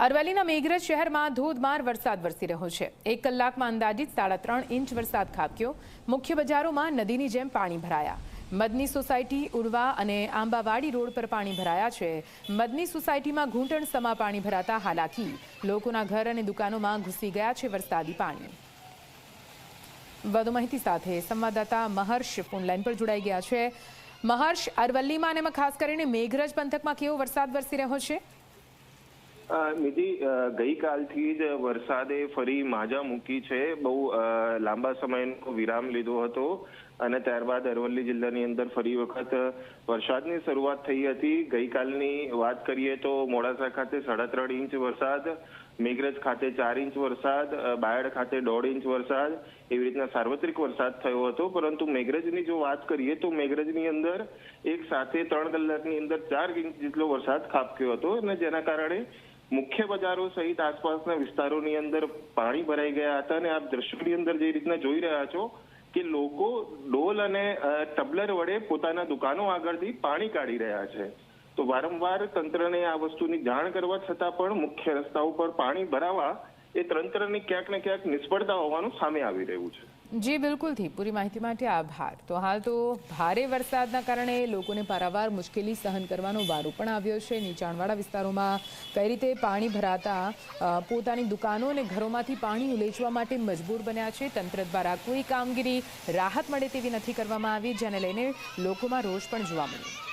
અરવલ્લીના મેઘરજ શહેરમાં ધોધમાર વરસાદ વરસી રહ્યો છે. એક કલાકમાં અંદાજિત સાડા ત્રણ ઇંચ વરસાદ ખાબક્યો. મુખ્ય બજારોમાં નદીની જેમ પાણી ભરાયા. મદની સોસાયટી, ઉડવા અને આંબાવાડી રોડ પર પાણી ભરાયા છે. મદની સોસાયટીમાં ઘૂંટણ સમા પાણી ભરાતા હાલાકી. લોકોના ઘર અને દુકાનોમાં ઘૂસી ગયા છે વરસાદી પાણી. વધુ માહિતી સાથે સંવાદદાતા મહર્ષ ફોનલાઈન પર જોડાઈ ગયા છે. મહર્ષ, અરવલ્લીમાં અને ખાસ કરીને મેઘરજ પંથકમાં કેવો વરસાદ વરસી રહ્યો છે? નિધિ ગઈકાલથી જ વરસાદે ફરી માજા મૂકી છે. બહુ લાંબા સમયનો વિરામ લીધો હતો અને ત્યારબાદ અરવલ્લી જિલ્લાની અંદર ફરી વખત વરસાદની શરૂઆત થઈ હતી. ગઈકાલની વાત કરીએ તો મોડાસા ખાતે સાડા ત્રણ ઇંચ વરસાદ, મેઘરજ ખાતે ચાર ઇંચ વરસાદ બાયડ ખાતે દોઢ ઇંચ વરસાદ એવી રીતના સાર્વત્રિક વરસાદ થયો હતો. પરંતુ મેઘરજની જો વાત કરીએ તો મેઘરજની અંદર એક સાથે ત્રણ કલાકની અંદર ચાર ઇંચ જેટલો વરસાદ ખાબક્યો હતો અને જેના કારણે મુખ્ય બજારો સહિત આસપાસના વિસ્તારોની અંદર પાણી ભરાઈ ગયા હતા અને આપ દ્રશ્યોની અંદર જે રીતના જોઈ રહ્યા છો કે લોકો ડોલ અને ટબલર વડે પોતાના દુકાનો આગળથી પાણી કાઢી રહ્યા છે. તો વારંવાર તંત્રને આ વસ્તુની જાણ કરવા છતાં પણ મુખ્ય રસ્તા ઉપર પાણી ભરાવા એ તંત્રની ક્યાંક ને ક્યાંક નિષ્ફળતા હોવાનું સામે આવી રહ્યું છે. જી બિલકુલથી પૂરી માહિતી માટે આભાર. તો હાલ તો ભારે વરસાદના કારણે લોકોને પારાવાર મુશ્કેલી સહન કરવાનો વારો પણ આવ્યો છે. નીચાણવાળા વિસ્તારોમાં કઈ રીતે પાણી ભરાતા પોતાની દુકાનો અને ઘરોમાંથી પાણી ઉલેચવા માટે મજબૂર બન્યા છે. તંત્ર દ્વારા કોઈ કામગીરી રાહત મળે તેવી નથી કરવામાં આવી, જેને લઈને લોકોમાં રોષ પણ જોવા મળ્યો.